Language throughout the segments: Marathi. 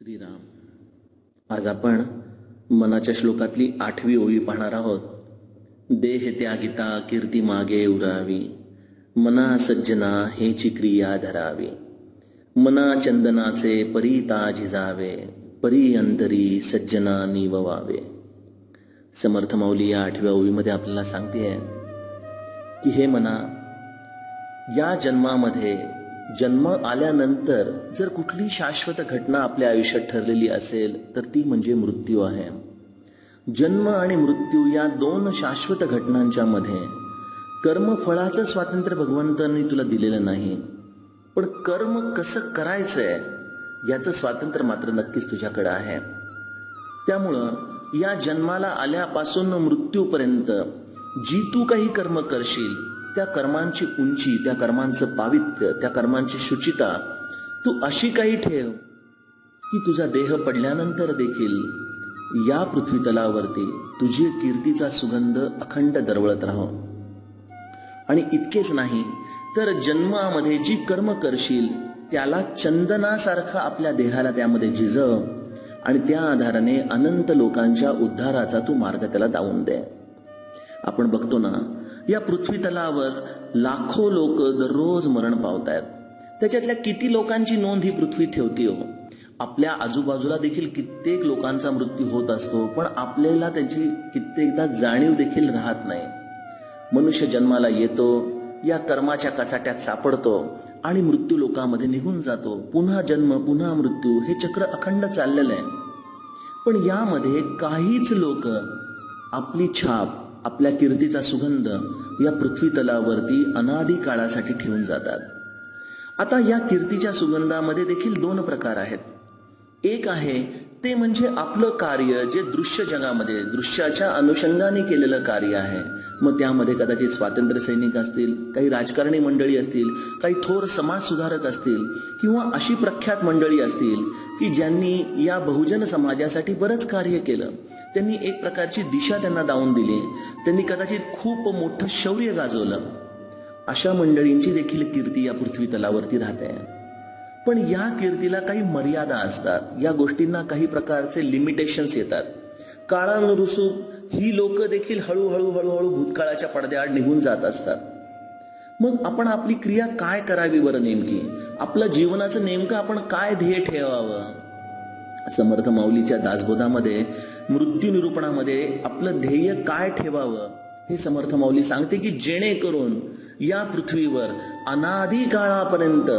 श्रीराम आज आपण मनाच्या श्लोकातली आठवी ओळी पाहणार आहोत. देह त्यागिता कीर्ती मागे उरावी मना सज्जना हेची क्रिया धरावी. मना चंदनाचे परीता झिजावे परी अंतरी सज्जना निववावे. समर्थ माऊली या आठव्या ओळीमध्ये आपल्याला सांगते की हे मना या जन्मामध्ये जन्म आल्यानंतर जर कुठली शाश्वत घटना आपल्या आयुष्यात ठरलेली असेल तर ती म्हणजे मृत्यू आहे. जन्म आणि मृत्यू या दोन शाश्वत घटनांच्या मध्ये कर्मफळाचं स्वातंत्र्य भगवंतांनी तुला दिलेलं नाही. पण कर्म कसं करायचंय याचं स्वातंत्र्य मात्र नक्कीच तुझ्याकडे आहे. त्यामुळं या जन्माला आल्यापासून मृत्यूपर्यंत जी तू काही कर्म करशील त्या कर्मांची उंची त्या कर्मांचं पावित्र्य त्या कर्मांची शुचिता तू अशी काही ठेव की तुझा देह पडल्यानंतर देखील या पृथ्वी तलावरती तुझी कीर्तीचा सुगंध अखंड दरवळत राहो. आणि इतकेच नाही तर जन्मामध्ये जी कर्म करशील त्याला चंदनासारखा आपल्या देहाला त्यामध्ये झिजव आणि त्या आधाराने अनंत लोकांच्या उद्धाराचा तू मार्ग त्याला दावून दे. आपण बघतो ना या पृथ्वी तलावर लाखो लोक दररोज मरण पावत आहेत त्याच्यातल्या किती लोकांची नोंद ही पृथ्वी ठेवते हो? आपल्या आजूबाजूला देखील कित्येक लोकांचा मृत्यू होत असतो पण आपल्याला त्याची कित्येकदा जाणीव देखील राहत नाही. मनुष्य जन्माला येतो या कर्माच्या कचाट्यात सापडतो आणि मृत्यू लोकांमध्ये निघून जातो. पुन्हा जन्म पुन्हा मृत्यू हे चक्र अखंड चाललेलं आहे. पण यामध्ये काहीच लोक आपली छाप आपल्या कीर्तीचा सुगंध या पृथ्वी तलावरती अनादी काळासाठी ठेवून जातात. आता या कीर्तीच्या सुगंधामध्ये देखील दोन प्रकार आहेत. एक आहे ते म्हणजे आपलं कार्य जे दृश्य जगामध्ये दृश्याच्या अनुषंगाने केलेलं कार्य आहे. मग त्यामध्ये कदाचित स्वातंत्र्य सैनिक असतील काही राजकारणी मंडळी असतील काही थोर समाज सुधारक असतील किंवा अशी प्रख्यात मंडळी असतील की ज्यांनी या बहुजन समाजासाठी बरंच कार्य केलं. त्यांनी एक प्रकारची दिशा त्यांना दावून दिली. त्यांनी कदाचित खूप मोठं शौर्य गाजवलं. अशा मंडळींची देखील कीर्ती या पृथ्वी तलावरती राहते. पण या कीर्तीला काही मर्यादा असतात. या गोष्टींना काही प्रकारचे लिमिटेशन्स येतात. काळानुरुसूप ही लोक देखील हळूहळू हळूहळू भूतकाळाच्या पडद्याआड निघून जात असतात. मग आपण आपली क्रिया काय करावी बरं नेमकी? आपलं जीवनाचं नेमकं आपण काय ध्येय ठेवावं? समर्थ माऊलीच्या दासबोधामध्ये मृत्यू निरूपणामध्ये आपलं ध्येय काय ठेवावं? हे समर्थ माऊली सांगते की जेणेकरून या पृथ्वीवर अनादी काळापर्यंत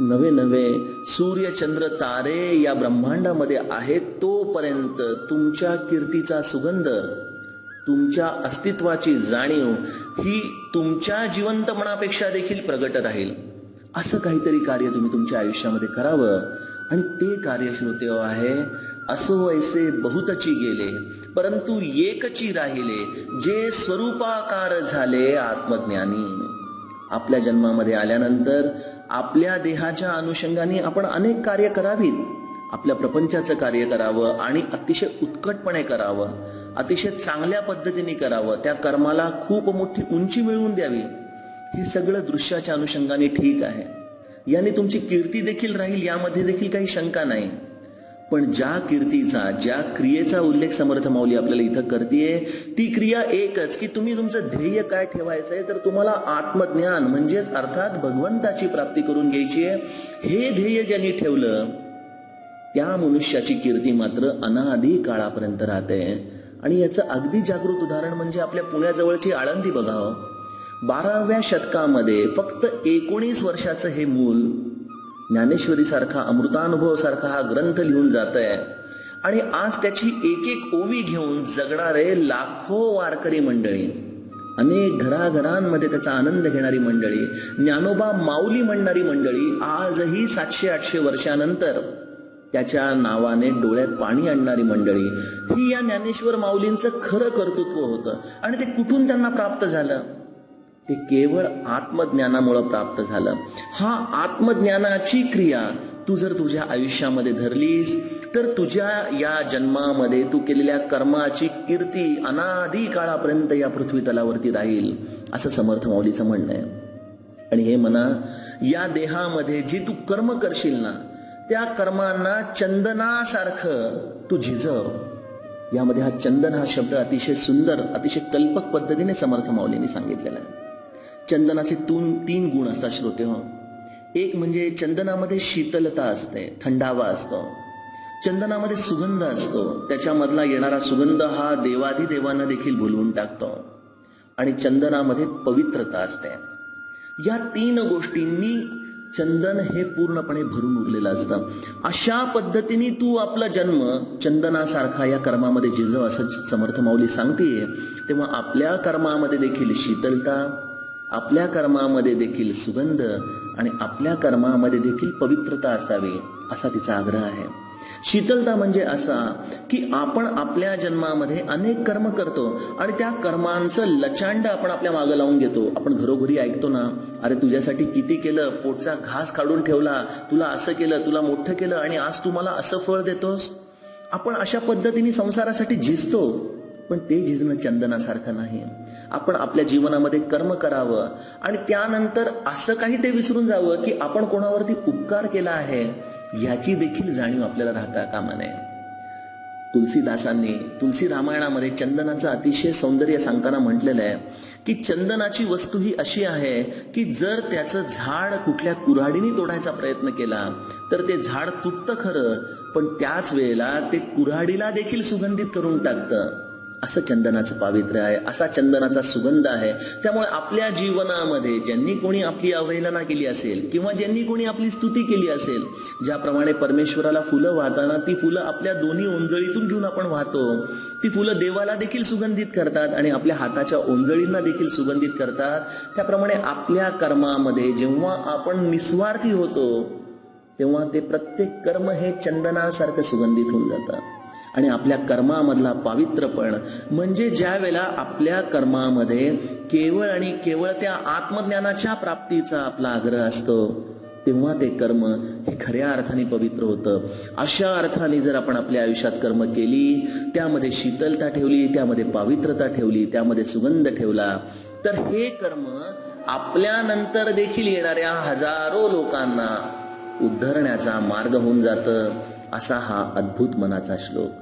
नवे नवे सूर्य चंद्र तारे या ब्रह्मांडामध्ये आहेत तोपर्यंत तुमच्या कीर्तीचा सुगंध तुमच्या अस्तित्वाची जाणीव ही तुमच्या जिवंतपणापेक्षा देखील प्रगट राहील. असं काहीतरी कार्य तुम्ही तुमच्या आयुष्यामध्ये करावं. आणि ते कार्य श्रोते हो आहे असो ऐसे बहुतची गेले परंतु एकची राहिले जे स्वरूपाकार झाले आत्मज्ञानी. आपल्या जन्मामध्ये आल्यानंतर आपल्या देहाच्या अनुषंगाने आपण अनेक कार्य करावीत. आपल्या प्रपंचाचं कार्य करावं आणि अतिशय उत्कटपणे करावं. अतिशय चांगल्या पद्धतीने करावं. त्या कर्माला खूप मोठी उंची मिळवून द्यावी. हे सगळं दृश्याच्या अनुषंगाने ठीक आहे. याने तुमची कीर्ती देखील राहील यामध्ये देखील काही शंका नाही. पण ज्या कीर्तीचा ज्या क्रियेचा उल्लेख समर्थ माऊली आपल्याला इथं करतेय ती क्रिया एकच की तुम्ही तुमचं ध्येय काय ठेवायचंय तर तुम्हाला आत्मज्ञान म्हणजेच अर्थात भगवंताची प्राप्ती करून घ्यायची आहे हे ध्येय ज्यांनी ठेवलं त्या मनुष्याची कीर्ती मात्र अनाधी काळापर्यंत राहते. आणि याचं अगदी जागृत उदाहरण म्हणजे आपल्या पुण्याजवळची आळंदी बघावं हो. बाराव्या शतकामध्ये फक्त एकोणीस वर्षाचं हे मूल ज्ञानेश्वरी सारखा अमृतानुभव सारखा हा ग्रंथ लिहून जात आहे आणि आज त्याची एक एक ओवी घेऊन जगणारे लाखो वारकरी मंडळी अनेक घराघरांमध्ये त्याचा आनंद घेणारी मंडळी ज्ञानोबा माऊली म्हणणारी मंडळी आजही सातशे आठशे वर्षानंतर त्याच्या नावाने डोळ्यात पाणी आणणारी मंडळी ही या ज्ञानेश्वर माऊलींचं खरं कर्तृत्व होतं. आणि ते कुठून त्यांना प्राप्त झालं? ते केवळ आत्मज्ञानामुळं प्राप्त झालं. हा आत्मज्ञानाची क्रिया तू जर तुझ्या आयुष्यामध्ये धरलीस तर तुझ्या या जन्मामध्ये तू केलेल्या कर्माची कीर्ती अनादी काळापर्यंत या पृथ्वी तलावरती राहील असं समर्थ माऊलीचं म्हणणं आहे. आणि हे म्हणा या देहामध्ये जी तू कर्म करशील ना त्या कर्मांना चंदनासारखं तू झिजव. यामध्ये हा चंदन हा शब्द अतिशय सुंदर अतिशय कल्पक पद्धतीने समर्थ माऊलींनी सांगितलेला आहे. चंदनाचे तून तीन गुण असतात श्रोते हो. एक म्हणजे चंदनामध्ये शीतलता असते थंडावा असतो. चंदनामध्ये सुगंध असतो त्याच्यामधला येणारा सुगंध हा देवाधिदेवांना देखील भुलवून टाकतो. आणि चंदनामध्ये पवित्रता असते. या तीन गोष्टींनी चंदन हे पूर्णपणे भरून उरलेलं असतं. अशा पद्धतीने तू आपला जन्म चंदनासारखा या कर्मामध्ये जिजव असं समर्थ माऊली सांगते तेव्हा आपल्या कर्मामध्ये देखील शीतलता आपल्या कर्मामध्ये देखील सुगंध आणि आपल्या कर्मामध्ये देखील पवित्रता असावी असा तिचा आग्रह आहे. शीतलता म्हणजे असा की आपण आपल्या जन्मामध्ये अनेक कर्म करतो आणि त्या कर्मांचं लचांड आपण आपल्या मागं लावून घेतो. आपण घरोघरी ऐकतो ना अरे तुझ्यासाठी किती केलं पोटचा घास काढून ठेवला तुला असं केलं तुला मोठं केलं आणि आज तू मला असं फळ देतोस? आपण अशा पद्धतीने संसारासाठी झिजतो. पण ते झिजणं चंदनासारखं नाही. आपण आपल्या जीवनामध्ये कर्म करावं आणि त्यानंतर असं काही ते विसरून जावं की आपण कोणावरती उपकार केला आहे याची देखील जाणीव आपल्याला राहता कामा नये. तुलसीदासांनी तुलसी रामायणामध्ये चंदनाचं अतिशय सौंदर्य सांगताना म्हटलेलं आहे की चंदनाची वस्तू ही अशी आहे की जर त्याचं झाड कुठल्या कुऱ्हाडीने तोडायचा प्रयत्न केला तर ते झाड तुटतं खरं पण त्याच वेळेला ते कुऱ्हाडीला देखील सुगंधित करून टाकतं. असं चंदनाचं पावित्र्य आहे असा चंदनाचा सुगंध आहे. त्यामुळे आपल्या जीवनामध्ये ज्यांनी कोणी आपली अवहेलना केली असेल किंवा ज्यांनी कोणी आपली स्तुती केली असेल ज्याप्रमाणे परमेश्वराला फुलं वाहताना ती फुलं आपल्या दोन्ही ओंजळीतून घेऊन आपण वाहतो ती फुलं देवाला देखील सुगंधित करतात आणि आपल्या हाताच्या ओंजळींना देखील सुगंधित करतात. त्याप्रमाणे आपल्या कर्मामध्ये जेव्हा आपण निस्वार्थी होतो तेव्हा ते प्रत्येक कर्म हे चंदनासारखं सुगंधित होऊन जातं आणि आपल्या कर्मामधला पावित्रपण म्हणजे ज्या वेळेला आपल्या कर्मामध्ये केवळ आणि केवळ त्या आत्मज्ञानाच्या प्राप्तीचा आपला आग्रह असतो तेव्हा ते कर्म हे खऱ्या अर्थाने पवित्र होतं. अशा अर्थाने जर आपण आपल्या आयुष्यात कर्म केली त्यामध्ये शीतलता ठेवली त्यामध्ये पावित्रता ठेवली त्यामध्ये सुगंध ठेवला तर हे कर्म आपल्यानंतर देखील येणाऱ्या हजारो लोकांना उद्धरण्याचा मार्ग होऊन जातं असा हा अद्भुत मनाचा श्लोक.